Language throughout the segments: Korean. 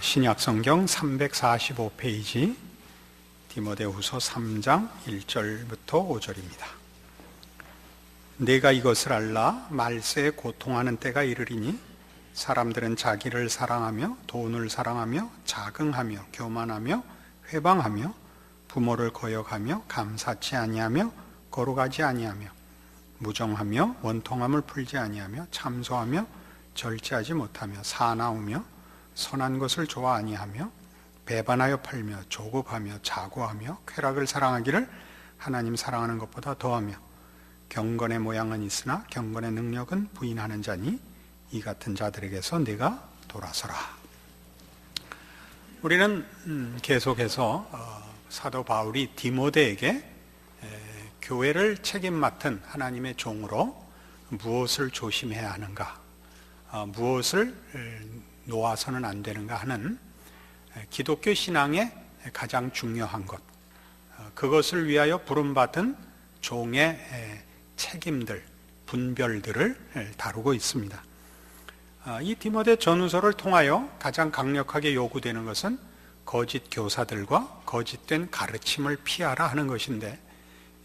신약 성경 345페이지 디모데후서 3장 1절부터 5절입니다. 내가 이것을 알라 말세에 고통하는 때가 이르리니 사람들은 자기를 사랑하며 돈을 사랑하며 자긍하며 교만하며 회방하며 부모를 거역하며 감사치 아니하며 거룩하지 아니하며 무정하며 원통함을 풀지 아니하며 참소하며 절제하지 못하며 사나우며 선한 것을 좋아 아니하며 배반하여 팔며 조급하며 자고하며 쾌락을 사랑하기를 하나님 사랑하는 것보다 더하며 경건의 모양은 있으나 경건의 능력은 부인하는 자니 이 같은 자들에게서 내가 돌아서라. 우리는 음, 계속해서 어, 사도 바울이 디모데에게 교회를 책임 맡은 하나님의 종으로 무엇을 조심해야 하는가, 어, 무엇을 놓아서는 안 되는가 하는 기독교 신앙의 가장 중요한 것, 어, 그것을 위하여 부름받은 종의 책임들, 분별들을 다루고 있습니다. 어, 이 디모데 전후서를 통하여 가장 강력하게 요구되는 것은 거짓 교사들과 거짓된 가르침을 피하라 하는 것인데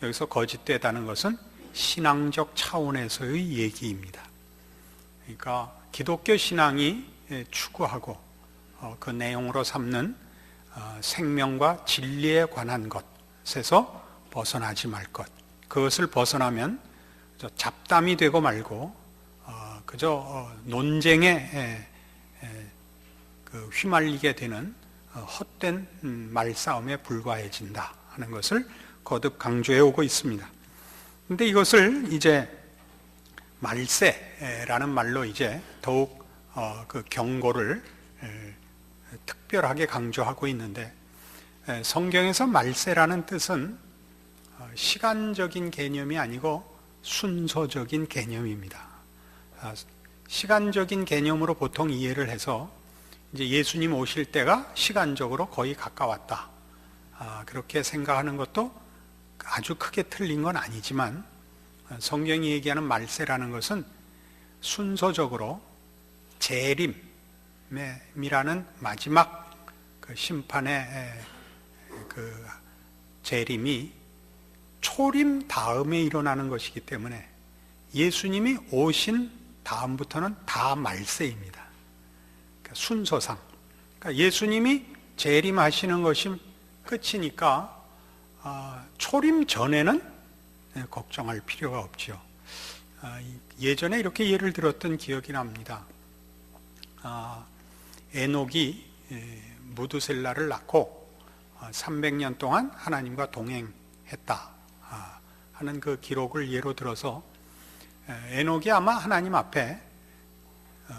여기서 거짓되다는 것은 신앙적 차원에서의 얘기입니다. 그러니까 기독교 신앙이 추구하고 어, 그 내용으로 삼는 어, 생명과 진리에 관한 것에서 벗어나지 말 것. 그것을 벗어나면 잡담이 되고 말고 어, 그저 논쟁에 그 휘말리게 되는 헛된 음, 말싸움에 불과해진다 하는 것을 거듭 강조해 오고 있습니다. 근데 이것을 이제 말세라는 말로 이제 더욱 그 경고를 특별하게 강조하고 있는데 성경에서 말세라는 뜻은 어, 시간적인 개념이 아니고 순서적인 개념입니다. 아, 시간적인 개념으로 보통 이해를 해서 이제 예수님 오실 때가 시간적으로 거의 가까웠다. 아, 그렇게 생각하는 것도 아주 크게 틀린 건 아니지만 어, 성경이 얘기하는 말세라는 것은 순서적으로 재림, 미라는 마지막 그 심판의 그 재림이 초림 다음에 일어나는 것이기 때문에 예수님이 오신 다음부터는 다 말세입니다. 그러니까 순서상. 그러니까 예수님이 재림하시는 것이 끝이니까 아, 초림 전에는 걱정할 필요가 없죠. 아, 예전에 이렇게 예를 들었던 기억이 납니다. 아, 에녹이 무두셀라를 낳고 300년 어, 동안 하나님과 동행했다 아, 하는 그 기록을 예로 들어서 에녹이 아마 하나님 앞에 어,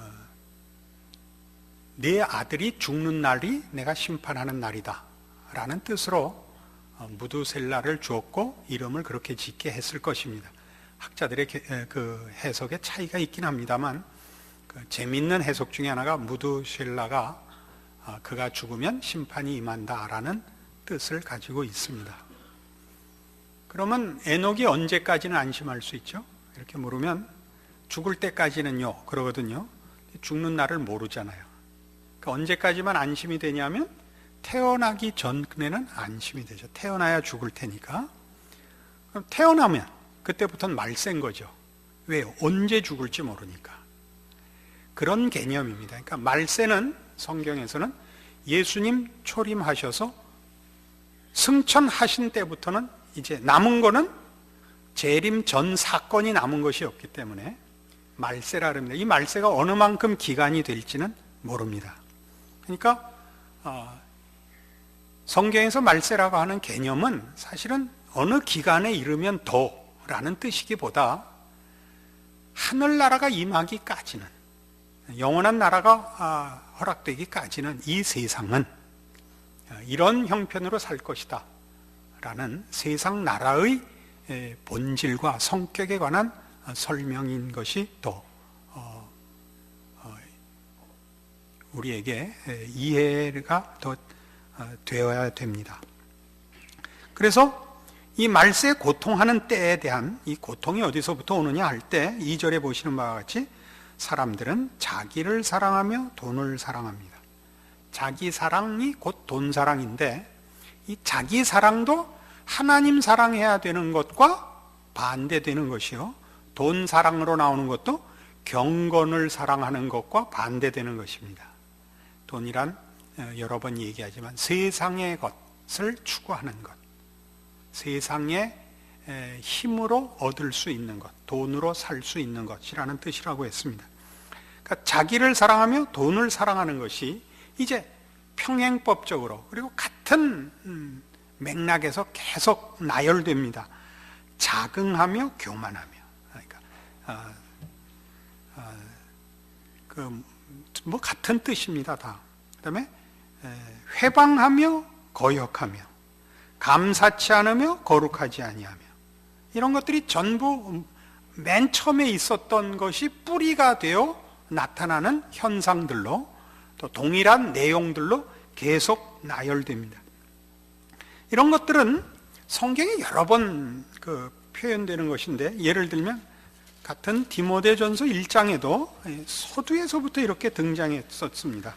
네 아들이 죽는 날이 내가 심판하는 날이다 라는 뜻으로 어, 무두셀라를 주었고 이름을 그렇게 짓게 했을 것입니다. 학자들의 그 해석에 차이가 있긴 합니다만 그 재밌는 해석 중에 하나가 무드실라가 아, 그가 죽으면 심판이 임한다라는 뜻을 가지고 있습니다. 그러면 에녹이 언제까지는 안심할 수 있죠? 이렇게 물으면 죽을 때까지는요, 그러거든요. 죽는 날을 모르잖아요. 그러니까 언제까지만 안심이 되냐면 태어나기 전에는 안심이 되죠. 태어나야 죽을 테니까. 그럼 태어나면 그때부터는 말센 거죠. 왜요? 언제 죽을지 모르니까. 그런 개념입니다. 그러니까 말세는 성경에서는 예수님 초림하셔서 승천하신 때부터는 이제 남은 거는 재림 전 사건이 남은 것이 없기 때문에 말세라 합니다. 이 말세가 어느 만큼 기간이 될지는 모릅니다. 그러니까 어, 성경에서 말세라고 하는 개념은 사실은 어느 기간에 이르면 더라는 뜻이기보다 하늘나라가 임하기까지는 영원한 나라가 아, 허락되기까지는 이 세상은 아, 이런 형편으로 살 것이다. 라는 세상 나라의 본질과 성격에 관한 설명인 것이 또 어, 어, 우리에게 이해가 더 어, 되어야 됩니다. 그래서 이 말세 고통하는 때에 대한 이 고통이 어디서부터 오느냐 할 때 2절에 보시는 바와 같이 사람들은 자기를 사랑하며 돈을 사랑합니다. 자기 사랑이 곧 돈 사랑인데 이 자기 사랑도 하나님 사랑해야 되는 것과 반대되는 것이요. 돈 사랑으로 나오는 것도 경건을 사랑하는 것과 반대되는 것입니다. 돈이란 어, 여러 번 얘기하지만 세상의 것을 추구하는 것, 세상의 에, 힘으로 얻을 수 있는 것, 돈으로 살 수 있는 것이라는 뜻이라고 했습니다. 그러니까 자기를 사랑하며 돈을 사랑하는 것이 이제 평행법적으로 그리고 같은 음, 맥락에서 계속 나열됩니다. 자긍하며 교만하며. 그러니까 어, 어, 그뭐 같은 뜻입니다 다. 그다음에 에, 회방하며 거역하며 감사치 않으며 거룩하지 아니하며 이런 것들이 전부 맨 처음에 있었던 것이 뿌리가 되어 나타나는 현상들로 또 동일한 내용들로 계속 나열됩니다. 이런 것들은 성경에 여러 번 그 표현되는 것인데 예를 들면 같은 디모데전서 1장에도 서두에서부터 이렇게 등장했었습니다.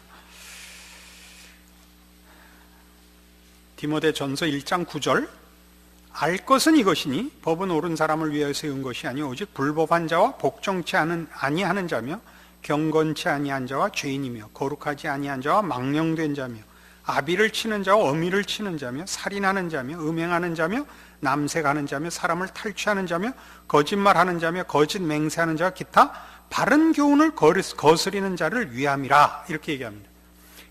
디모데전서 1장 9절 알 것은 이것이니 법은 옳은 사람을 위하여 세운 것이 아니 오직 불법한 자와 복종치 아니하는 자며 경건치 아니한 자와 죄인이며 거룩하지 아니한 자와 망령된 자며 아비를 치는 자와 어미를 치는 자며 살인하는 자며 음행하는 자며 남색하는 자며 사람을 탈취하는 자며 거짓말하는 자며 거짓 맹세하는 자와 기타 바른 교훈을 거스리는 자를 위함이라 이렇게 얘기합니다.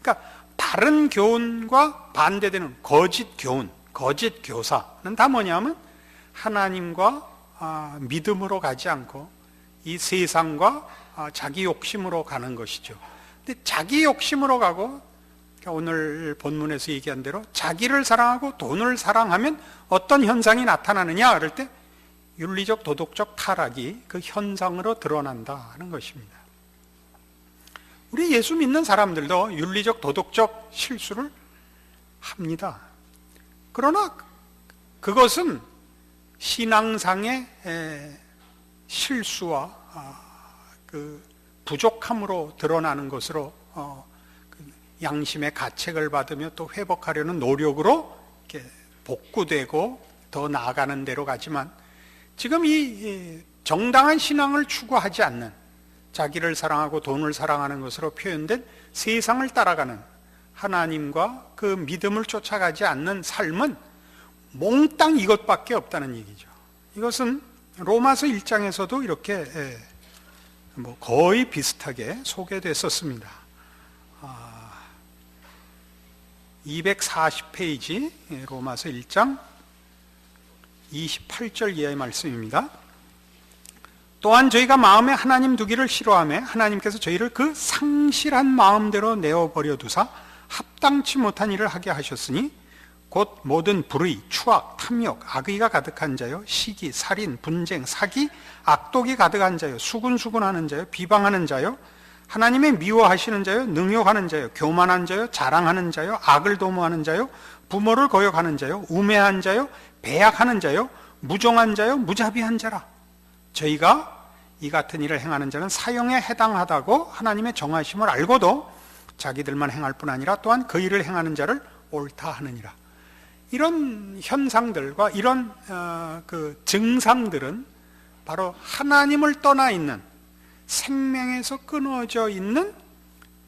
그러니까 바른 교훈과 반대되는 거짓 교훈, 거짓 교사는 다 뭐냐면 하나님과 아, 믿음으로 가지 않고 이 세상과 아, 자기 욕심으로 가는 것이죠. 근데 자기 욕심으로 가고 그러니까 오늘 본문에서 얘기한 대로 자기를 사랑하고 돈을 사랑하면 어떤 현상이 나타나느냐 그럴 때 윤리적 도덕적 타락이 그 현상으로 드러난다는 것입니다. 우리 예수 믿는 사람들도 윤리적 도덕적 실수를 합니다. 그러나 그것은 신앙상의 실수와 아, 그 부족함으로 드러나는 것으로 어, 그 양심의 가책을 받으며 또 회복하려는 노력으로 이렇게 복구되고 더 나아가는 대로 가지만 지금 이 정당한 신앙을 추구하지 않는 자기를 사랑하고 돈을 사랑하는 것으로 표현된 세상을 따라가는 하나님과 그 믿음을 쫓아가지 않는 삶은 몽땅 이것밖에 없다는 얘기죠. 이것은 로마서 1장에서도 이렇게 뭐 거의 비슷하게 소개됐었습니다. 240페이지 예, 로마서 1장 28절 이하의 말씀입니다. 또한 저희가 마음에 하나님 두기를 싫어하며 하나님께서 저희를 그 상실한 마음대로 내어 버려 두사 합당치 못한 일을 하게 하셨으니 곧 모든 불의, 추악, 탐욕, 악의가 가득한 자요, 시기, 살인, 분쟁, 사기, 악독이 가득한 자요, 수군수군하는 자요, 비방하는 자요, 하나님의 미워하시는 자요, 능욕하는 자요, 교만한 자요, 자랑하는 자요, 악을 도모하는 자요, 부모를 거역하는 자요, 우매한 자요, 배약하는 자요, 무정한 자요, 무자비한 자라. 저희가 이 같은 일을 행하는 자는 사형에 해당하다고 하나님의 정하심을 알고도 자기들만 행할 뿐 아니라 또한 그 일을 행하는 자를 옳다 하느니라. 이런 현상들과 이런 어, 그 증상들은 바로 하나님을 떠나 있는 생명에서 끊어져 있는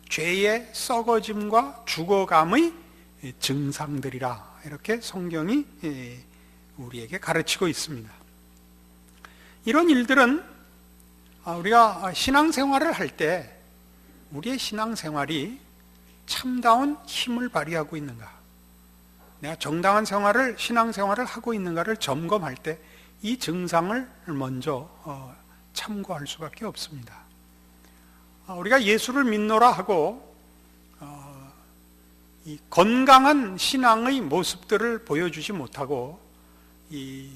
죄의 썩어짐과 죽어감의 증상들이라 이렇게 성경이 예, 우리에게 가르치고 있습니다. 이런 일들은 아, 우리가 신앙생활을 할 때 우리의 신앙생활이 참다운 힘을 발휘하고 있는가 내가 정당한 생활을 신앙 생활을 하고 있는가를 점검할 때 이 증상을 먼저 어, 참고할 수밖에 없습니다. 어, 우리가 예수를 믿노라 하고 어, 이 건강한 신앙의 모습들을 보여주지 못하고 이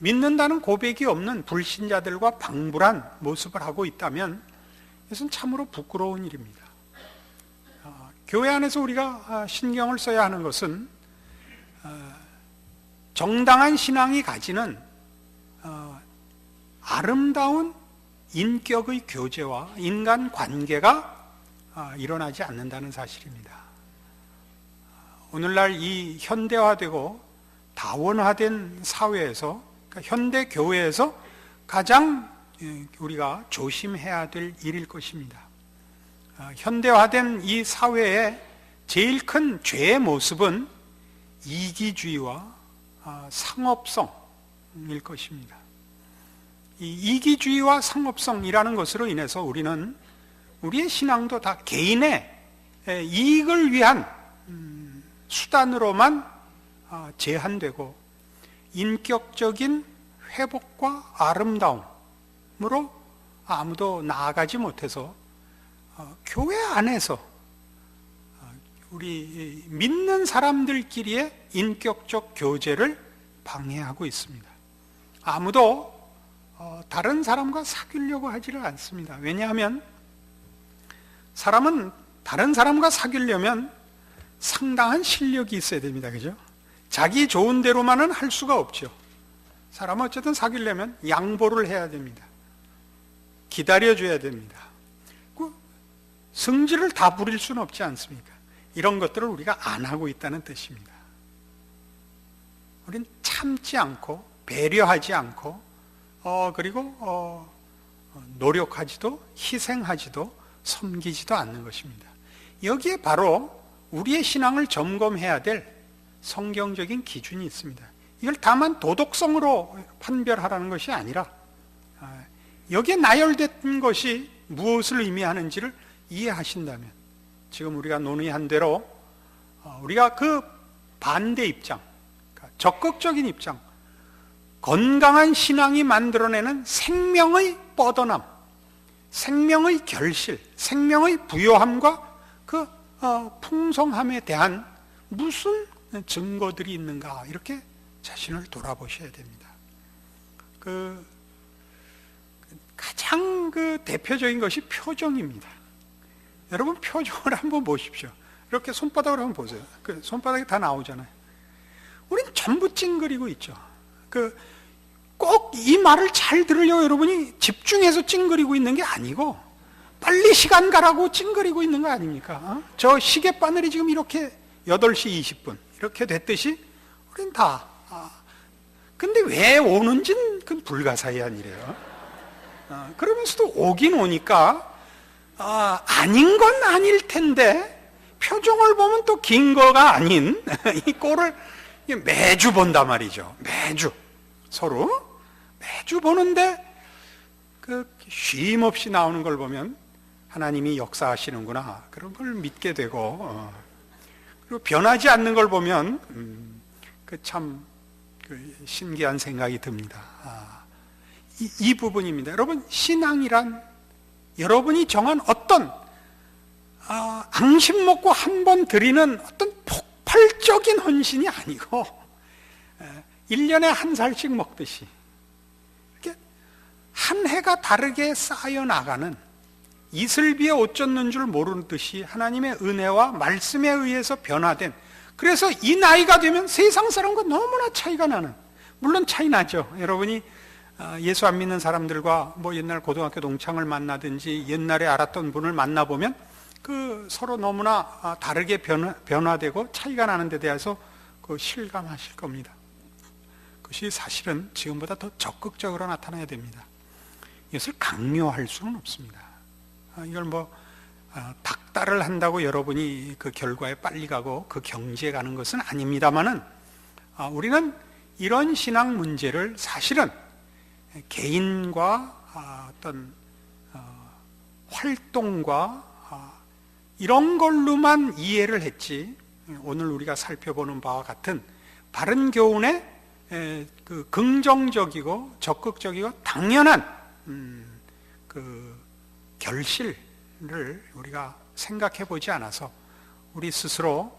믿는다는 고백이 없는 불신자들과 방불한 모습을 하고 있다면 이것은 참으로 부끄러운 일입니다. 교회 안에서 우리가 신경을 써야 하는 것은 정당한 신앙이 가지는 아름다운 인격의 교제와 인간 관계가 아, 일어나지 않는다는 사실입니다. 오늘날 이 현대화되고 다원화된 사회에서 그러니까 현대 교회에서 가장 예, 우리가 조심해야 될 일일 것입니다. 아, 현대화된 이 사회의 제일 큰 죄의 모습은 이기주의와 아, 상업성일 것입니다. 이 이기주의와 상업성이라는 것으로 인해서 우리는 우리의 신앙도 다 개인의 에, 이익을 위한 음, 수단으로만 아, 제한되고 인격적인 회복과 아름다움으로 아무도 나아가지 못해서 어, 교회 안에서 어, 우리 믿는 사람들끼리의 인격적 교제를 방해하고 있습니다. 아무도 어, 다른 사람과 사귀려고 하지를 않습니다. 왜냐하면 사람은 다른 사람과 사귀려면 상당한 실력이 있어야 됩니다. 그죠? 자기 좋은 대로만은 할 수가 없죠. 사람은 어쨌든 사귀려면 양보를 해야 됩니다. 기다려줘야 됩니다. 그 성질을 다 부릴 수는 없지 않습니까? 이런 것들을 우리가 안 하고 있다는 뜻입니다. 우린 참지 않고 배려하지 않고 어 그리고 어, 노력하지도 희생하지도 섬기지도 않는 것입니다. 여기에 바로 우리의 신앙을 점검해야 될 성경적인 기준이 있습니다. 이걸 다만 도덕성으로 판별하라는 것이 아니라 아, 여기에 나열된 것이 무엇을 의미하는지를 이해하신다면 지금 우리가 논의한 대로 어, 우리가 그 반대 입장, 그러니까 적극적인 입장, 건강한 신앙이 만들어내는 생명의 뻗어남, 생명의 결실, 생명의 부요함과 그 어, 풍성함에 대한 무슨 증거들이 있는가 이렇게 자신을 돌아보셔야 됩니다. 그 가장 그 대표적인 것이 표정입니다. 여러분 표정을 한번 보십시오. 이렇게 손바닥으로 한번 보세요. 그 손바닥이 다 나오잖아요. 우린 전부 찡그리고 있죠. 그 꼭 이 말을 잘 들으려고 여러분이 집중해서 찡그리고 있는 게 아니고 빨리 시간 가라고 찡그리고 있는 거 아닙니까? 어? 저 시계 바늘이 지금 이렇게 8시 20분 이렇게 됐듯이 우린 다 아, 근데 왜 오는지는 그건 불가사의한 일이에요. 어, 그러면서도 오긴 오니까 아, 아닌 건 아닐 텐데 표정을 보면 또 긴 거가 아닌 이 꼴을 매주 본단 말이죠. 매주 서로 매주 보는데 그 쉼 없이 나오는 걸 보면 하나님이 역사하시는구나 그런 걸 믿게 되고 어, 그리고 변하지 않는 걸 보면 음, 그참 그 신기한 생각이 듭니다. 아, 이, 이 부분입니다. 여러분 신앙이란 여러분이 정한 어떤 아, 앙심 먹고 한 번 드리는 어떤 폭발적인 헌신이 아니고 에, 1년에 한 살씩 먹듯이 이렇게 한 해가 다르게 쌓여 나가는 이슬비에 옷 젖는 줄 모르듯이 하나님의 은혜와 말씀에 의해서 변화된 그래서 이 나이가 되면 세상 사람과 너무나 차이가 나는 물론 차이 나죠. 여러분이 아, 예수 안 믿는 사람들과 뭐 옛날 고등학교 동창을 만나든지 옛날에 알았던 분을 만나보면 그 서로 너무나 아, 다르게 변화, 변화 되고 차이가 나는 데 대해서 그 실감하실 겁니다. 그것이 사실은 지금보다 더 적극적으로 나타나야 됩니다. 이것을 강요할 수는 없습니다. 아, 이걸 뭐 닥달을 한다고 여러분이 그 결과에 빨리 가고 그 경지에 가는 것은 아닙니다만은 우리는 이런 신앙 문제를 사실은 개인과 아, 어떤 어, 활동과 아, 이런 걸로만 이해를 했지. 오늘 우리가 살펴보는 바와 같은 바른 교훈의 그 긍정적이고 적극적이고 당연한 음, 그 결실을 우리가 생각해 보지 않아서 우리 스스로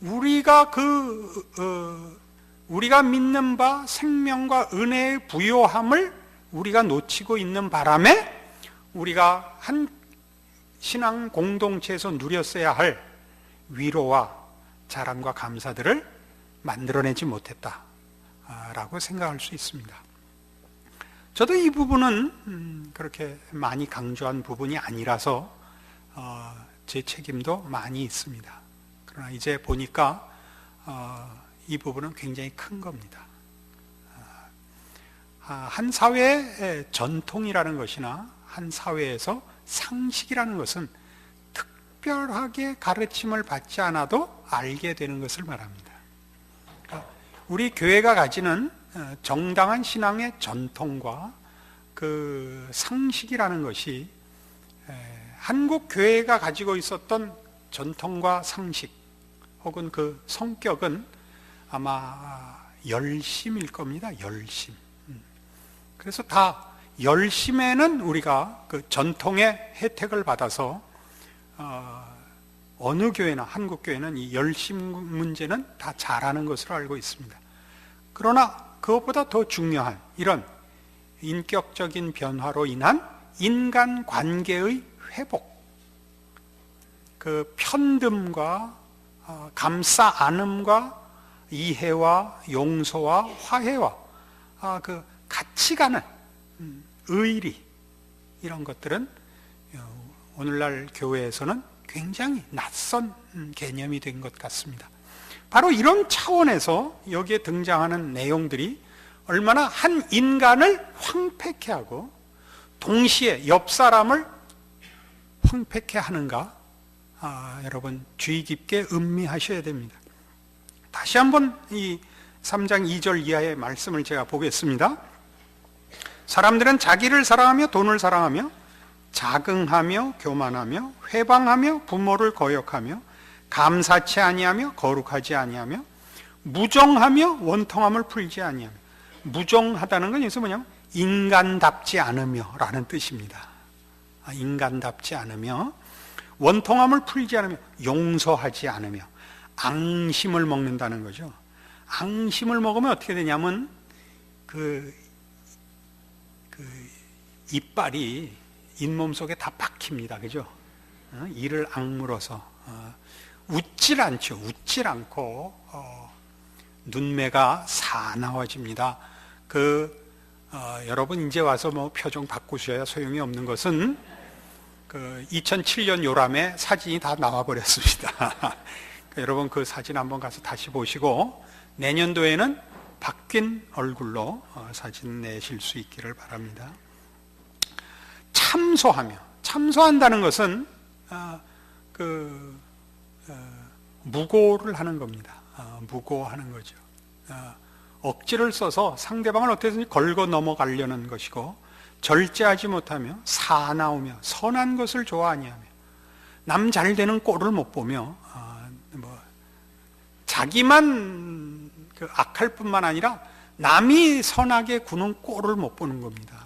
우리가 그 어, 우리가 믿는 바 생명과 은혜의 부요함을 우리가 놓치고 있는 바람에 우리가 한 신앙 공동체에서 누렸어야 할 위로와 자랑과 감사들을 만들어내지 못했다라고 생각할 수 있습니다. 저도 이 부분은 음, 그렇게 많이 강조한 부분이 아니라서 어, 제 책임도 많이 있습니다. 그러나 이제 보니까 어, 이 부분은 굉장히 큰 겁니다. 아, 한 사회의 전통이라는 것이나 한 사회에서 상식이라는 것은 특별하게 가르침을 받지 않아도 알게 되는 것을 말합니다. 그러니까 우리 교회가 가지는 어, 정당한 신앙의 전통과 그 상식이라는 것이 에, 한국 교회가 가지고 있었던 전통과 상식 혹은 그 성격은 아마 열심일 겁니다. 열심. 음. 그래서 다 열심에는 우리가 그 전통의 혜택을 받아서 어, 어느 교회나 한국 교회는 이 열심 문제는 다 잘하는 것으로 알고 있습니다. 그러나 그것보다 더 중요한 이런 인격적인 변화로 인한 인간 관계의 회복, 그 편듦과 어, 감싸 안음과 이해와 용서와 화해와 아, 그 같이 가는 음, 의리 이런 것들은 어, 오늘날 교회에서는 굉장히 낯선 음, 개념이 된 것 같습니다. 바로 이런 차원에서 여기에 등장하는 내용들이 얼마나 한 인간을 황폐케 하고 동시에 옆 사람을 황폐케 하는가 아, 여러분 주의 깊게 음미하셔야 됩니다. 다시 한번 이 3장 2절 이하의 말씀을 제가 보겠습니다. 사람들은 자기를 사랑하며 돈을 사랑하며 자긍하며 교만하며 회방하며 부모를 거역하며 감사치 아니하며 거룩하지 아니하며 무정하며 원통함을 풀지 아니하며 무정하다는 건 여기서 뭐냐면 인간답지 않으며라는 뜻입니다. 아, 인간답지 않으며 원통함을 풀지 않으며 용서하지 않으며 앙심을 먹는다는 거죠. 앙심을 먹으면 어떻게 되냐면 그, 그 이빨이 잇몸 속에 다 박힙니다. 그죠? 어? 이를 악물어서 어, 웃질 않죠. 웃질 않고 어, 눈매가 사나워집니다. 그 어, 여러분 이제 와서 뭐 표정 바꾸셔야 소용이 없는 것은 그 2007년 요람에 사진이 다 나와 버렸습니다. 여러분 그 사진 한번 가서 다시 보시고 내년도에는 바뀐 얼굴로 어, 사진 내실 수 있기를 바랍니다. 참소하며 참소한다는 것은 어, 그 어, 무고를 하는 겁니다. 어, 무고하는 거죠. 어, 억지를 써서 상대방을 어떻게든지 걸고 넘어가려는 것이고 절제하지 못하며 사나우며 선한 것을 좋아하냐며 남 잘 되는 꼴을 못 보며 자기만 그 악할 뿐만 아니라 남이 선하게 구는 꼴을 못 보는 겁니다.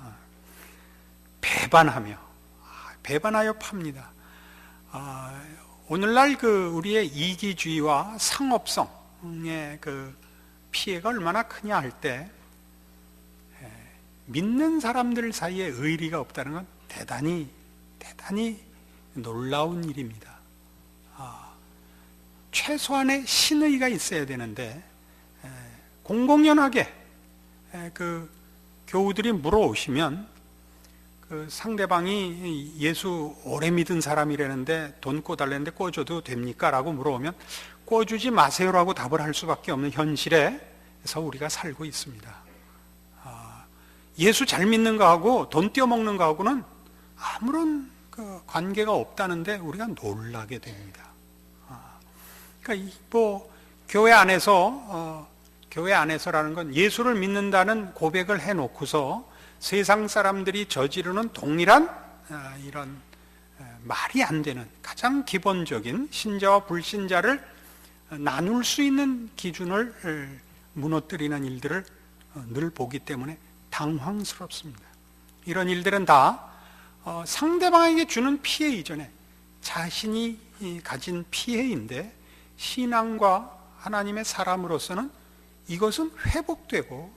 배반하며 아, 배반하여 팝니다. 아, 오늘날 그 우리의 이기주의와 상업성의 그 피해가 얼마나 크냐 할 때 믿는 사람들 사이에 의리가 없다는 건 대단히 대단히 놀라운 일입니다. 아, 최소한의 신의가 있어야 되는데 에, 공공연하게 에, 그 교우들이 물어오시면 그 상대방이 예수 오래 믿은 사람이라는데 돈 꿔달라는데 꿔줘도 됩니까? 라고 물어보면 꿔주지 마세요라고 답을 할 수밖에 없는 현실에서 우리가 살고 있습니다. 아, 예수 잘 믿는 거하고 돈 떼어먹는 거하고는 아무런 그 관계가 없다는데 우리가 놀라게 됩니다. 아, 그러니까 뭐 교회 안에서 어, 교회 안에서라는 건 예수를 믿는다는 고백을 해놓고서 세상 사람들이 저지르는 동일한 아, 이런 말이 안 되는 가장 기본적인 신자와 불신자를 나눌 수 있는 기준을 무너뜨리는 일들을 어, 늘 보기 때문에 당황스럽습니다. 이런 일들은 다 어, 상대방에게 주는 피해 이전에 자신이 가진 피해인데 신앙과 하나님의 사람으로서는 이것은 회복되고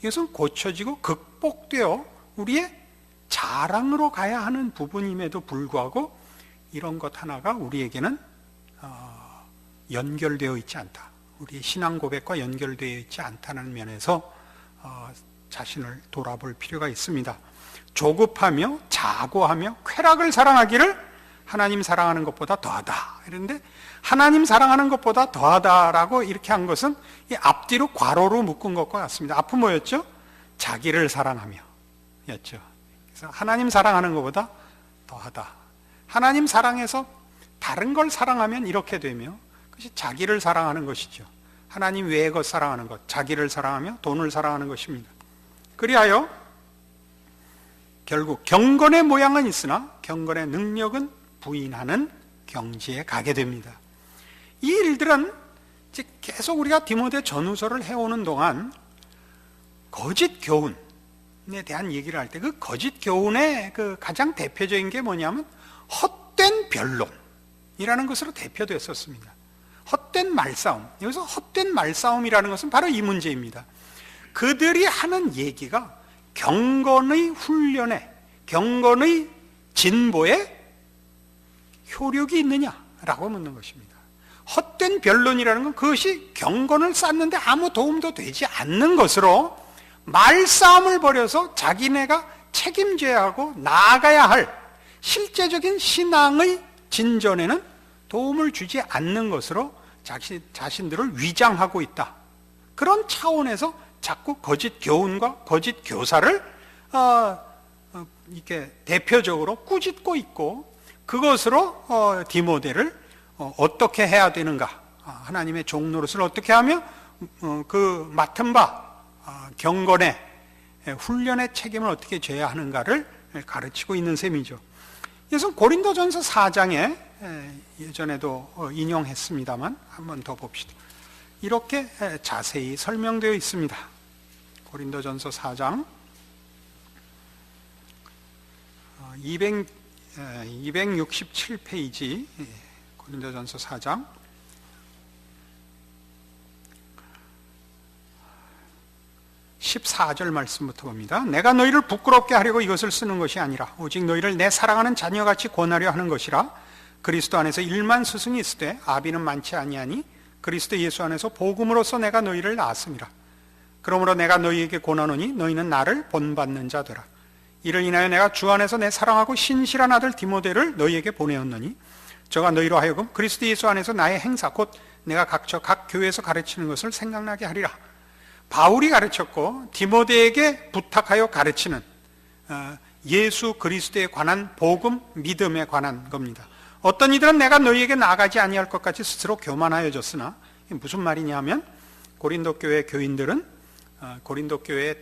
이것은 고쳐지고 극복되어 우리의 자랑으로 가야 하는 부분임에도 불구하고 이런 것 하나가 우리에게는 어, 연결되어 있지 않다. 우리의 신앙 고백과 연결되어 있지 않다는 면에서 어, 자신을 돌아볼 필요가 있습니다. 조급하며 자고하며 쾌락을 사랑하기를 하나님 사랑하는 것보다 더하다. 이런데 하나님 사랑하는 것보다 더하다라고 이렇게 한 것은 이 앞뒤로 괄호로 묶은 것과 같습니다. 앞은 뭐였죠? 자기를 사랑하며 였죠. 그래서 하나님 사랑하는 것보다 더하다. 하나님 사랑해서 다른 걸 사랑하면 이렇게 되며 그것이 자기를 사랑하는 것이죠. 하나님 외의 것 사랑하는 것, 자기를 사랑하며 돈을 사랑하는 것입니다. 그리하여 결국 경건의 모양은 있으나 경건의 능력은 부인하는 경지에 가게 됩니다. 이 일들은 계속 우리가 디모데 전후서를 해오는 동안 거짓 교훈에 대한 얘기를 할 때 그 거짓 교훈의 그 가장 대표적인 게 뭐냐면 헛된 변론이라는 것으로 대표됐었습니다. 헛된 말싸움. 여기서 헛된 말싸움이라는 것은 바로 이 문제입니다. 그들이 하는 얘기가 경건의 훈련에, 경건의 진보에 효력이 있느냐라고 묻는 것입니다. 헛된 변론이라는 건 그것이 경건을 쌓는데 아무 도움도 되지 않는 것으로 말싸움을 벌여서 자기네가 책임져야 하고 나아가야 할 실제적인 신앙의 진전에는 도움을 주지 않는 것으로 자신, 자신들을 위장하고 있다. 그런 차원에서 자꾸 거짓 교훈과 거짓 교사를 어, 어, 이렇게 대표적으로 꾸짖고 있고 그것으로 어, 디모데를 어, 떻게 해야 되는가 아, 하나님의 종노릇을 어떻게 하며 어, 그 맡은 바 아, 경건의 훈련의 책임을 어떻게 져야 하는가를 가르치고 있는 셈이죠. 그래서 고린도전서 4장에 예전에도 어, 인용했습니다만 한번 더 봅시다. 이렇게 자세히 설명되어 있습니다. 고린도전서 4장 200, 267페이지 고린도전서 4장. 14절 말씀부터 봅니다. 내가 너희를 부끄럽게 하려고 이것을 쓰는 것이 아니라 오직 너희를 내 사랑하는 자녀같이 권하려 하는 것이라. 그리스도 안에서 일만 스승이 있으되 아비는 많지 아니하니 그리스도 예수 안에서 복음으로서 내가 너희를 낳았음이라. 그러므로 내가 너희에게 권하노니 너희는 나를 본받는 자되라 이를 인하여 내가 주 안에서 내 사랑하고 신실한 아들 디모데를 너희에게 보내었노니 저가 너희로 하여금 그리스도 예수 안에서 나의 행사 곧 내가 각처 각 교회에서 가르치는 것을 생각나게 하리라 바울이 가르쳤고 디모데에게 부탁하여 가르치는 어, 예수 그리스도에 관한 복음 믿음에 관한 겁니다. 어떤 이들은 내가 너희에게 나가지 아니할 것 같이 스스로 교만하여졌으나 무슨 말이냐면 고린도 교회 교인들은 어, 고린도 교회의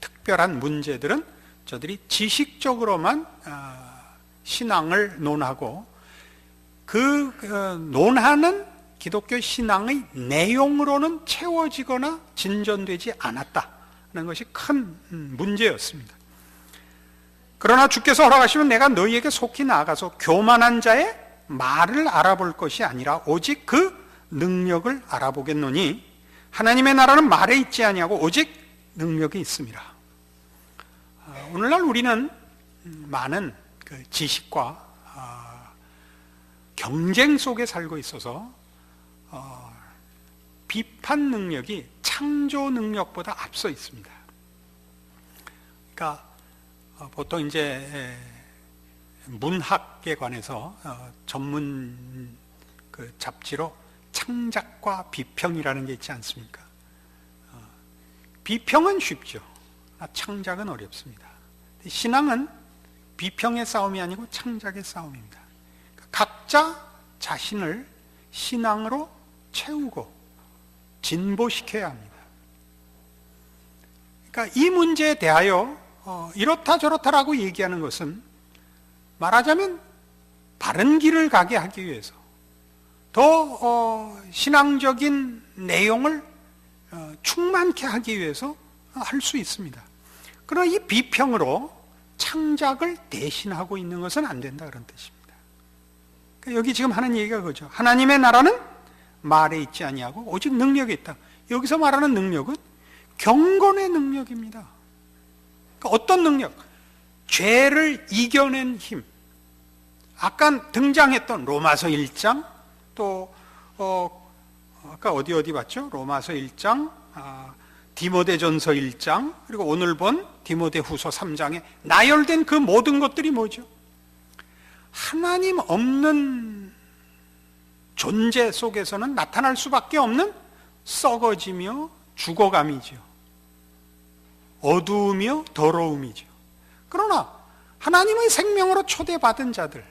특별한 문제들은 저들이 지식적으로만 어, 신앙을 논하고 그 논하는 기독교 신앙의 내용으로는 채워지거나 진전되지 않았다는 것이 큰 문제였습니다. 그러나 주께서 허락하시면 내가 너희에게 속히 나아가서 교만한 자의 말을 알아볼 것이 아니라 오직 그 능력을 알아보겠노니 하나님의 나라는 말에 있지 아니하고 오직 능력이 있습니다. 아, 오늘날 우리는 많은 그 지식과 아, 경쟁 속에 살고 있어서 어, 비판 능력이 창조 능력보다 앞서 있습니다. 그러니까 어, 보통 이제 문학에 관해서 어, 전문 그 잡지로 창작과 비평이라는 게 있지 않습니까? 어, 비평은 쉽죠. 창작은 어렵습니다. 신앙은 비평의 싸움이 아니고 창작의 싸움입니다. 그러니까 각자 자신을 신앙으로 채우고 진보시켜야 합니다. 그러니까 이 문제에 대하여 어, 이렇다 저렇다라고 얘기하는 것은 말하자면 바른 길을 가게 하기 위해서 더 어, 신앙적인 내용을 어, 충만케 하기 위해서 할 수 있습니다. 그러나 이 비평으로 창작을 대신하고 있는 것은 안 된다 그런 뜻입니다. 그러니까 여기 지금 하는 얘기가 그죠. 하나님의 나라는 말에 있지 아니하고 오직 능력이 있다. 여기서 말하는 능력은 경건의 능력입니다. 그러니까 어떤 능력? 죄를 이겨낸 힘. 아까 등장했던 로마서 1장 또 어, 아까 어디 어디 봤죠? 로마서 1장, 아, 디모데전서 1장 그리고 오늘 본 디모데후서 3장에 나열된 그 모든 것들이 뭐죠? 하나님 없는 존재 속에서는 나타날 수밖에 없는 썩어지며 죽어감이죠. 어두우며 더러움이죠. 그러나 하나님의 생명으로 초대받은 자들,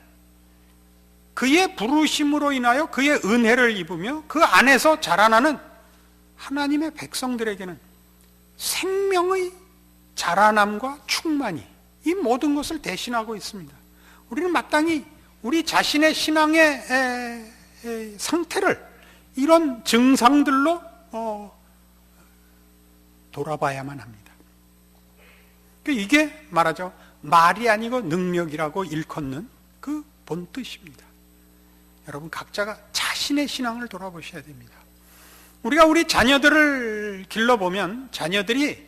그의 부르심으로 인하여 그의 은혜를 입으며 그 안에서 자라나는 하나님의 백성들에게는 생명의 자라남과 충만이 이 모든 것을 대신하고 있습니다. 우리는 마땅히 우리 자신의 신앙의 에, 에, 상태를 이런 증상들로 어, 돌아봐야만 합니다. 그 이게 말하죠. 말이 아니고 능력이라고 일컫는 그 본뜻입니다. 여러분 각자가 자신의 신앙을 돌아보셔야 됩니다. 우리가 우리 자녀들을 길러보면 자녀들이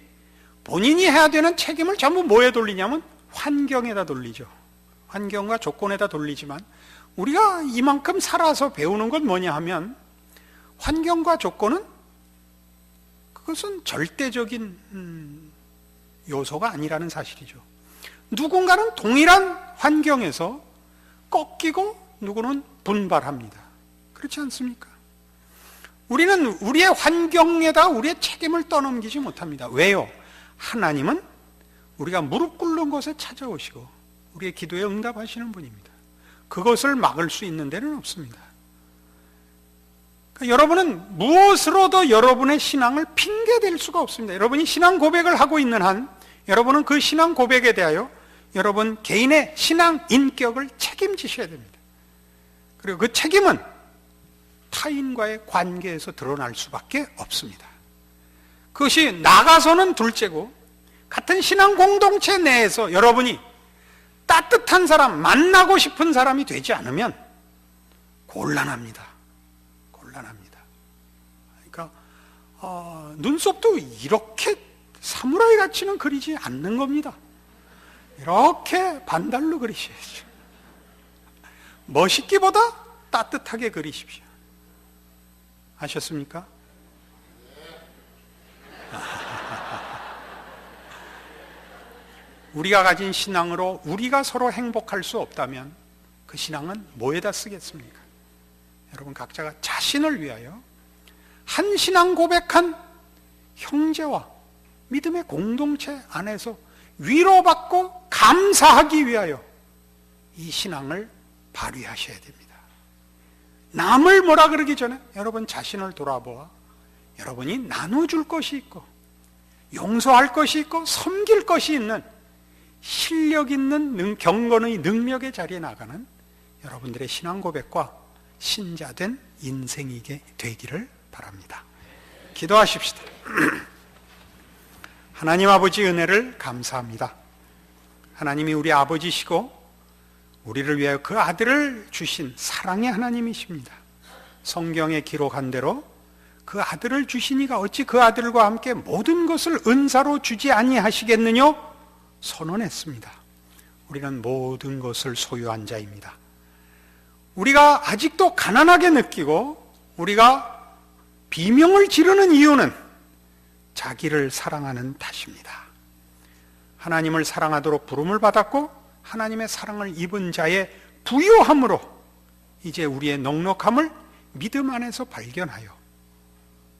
본인이 해야 되는 책임을 전부 뭐에 돌리냐면 환경에다 돌리죠. 환경과 조건에다 돌리지만 우리가 이만큼 살아서 배우는 건 뭐냐 하면 환경과 조건은 그것은 절대적인 음, 요소가 아니라는 사실이죠. 누군가는 동일한 환경에서 꺾이고 누구는 분발합니다. 그렇지 않습니까? 우리는 우리의 환경에다 우리의 책임을 떠넘기지 못합니다. 왜요? 하나님은 우리가 무릎 꿇는 곳에 찾아오시고 우리의 기도에 응답하시는 분입니다. 그것을 막을 수 있는 데는 없습니다. 그러니까 여러분은 무엇으로도 여러분의 신앙을 핑계댈 수가 없습니다. 여러분이 신앙 고백을 하고 있는 한 여러분은 그 신앙 고백에 대하여 여러분 개인의 신앙 인격을 책임지셔야 됩니다. 그리고 그 책임은 타인과의 관계에서 드러날 수밖에 없습니다. 그것이 나가서는 둘째고 같은 신앙 공동체 내에서 여러분이 따뜻한 사람, 만나고 싶은 사람이 되지 않으면 곤란합니다. 곤란합니다. 그러니까 어, 눈썹도 이렇게 사무라이 같이는 그리지 않는 겁니다. 이렇게 반달로 그리셔야죠. 멋있기보다 따뜻하게 그리십시오. 아셨습니까? 우리가 가진 신앙으로 우리가 서로 행복할 수 없다면 그 신앙은 뭐에다 쓰겠습니까? 여러분 각자가 자신을 위하여 한 신앙 고백한 형제와 믿음의 공동체 안에서 위로받고 감사하기 위하여 이 신앙을 발휘하셔야 됩니다. 남을 뭐라 그러기 전에 여러분 자신을 돌아보아 여러분이 나눠줄 것이 있고 용서할 것이 있고 섬길 것이 있는 실력 있는 능, 경건의 능력의 자리에 나가는 여러분들의 신앙 고백과 신자된 인생이게 되기를 바랍니다. 기도하십시다. 하나님 아버지 은혜를 감사합니다. 하나님이 우리 아버지시고 우리를 위하여 그 아들을 주신 사랑의 하나님이십니다. 성경에 기록한 대로 그 아들을 주시니가 어찌 그 아들과 함께 모든 것을 은사로 주지 아니하시겠느냐 선언했습니다. 우리는 모든 것을 소유한 자입니다. 우리가 아직도 가난하게 느끼고 우리가 비명을 지르는 이유는 자기를 사랑하는 탓입니다. 하나님을 사랑하도록 부름을 받았고 하나님의 사랑을 입은 자의 부요함으로 이제 우리의 넉넉함을 믿음 안에서 발견하여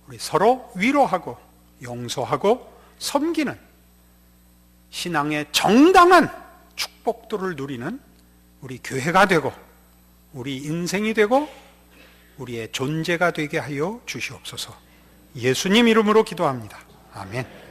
우리 서로 위로하고 용서하고 섬기는 신앙의 정당한 축복들을 누리는 우리 교회가 되고 우리 인생이 되고 우리의 존재가 되게 하여 주시옵소서. 예수님 이름으로 기도합니다. 아멘.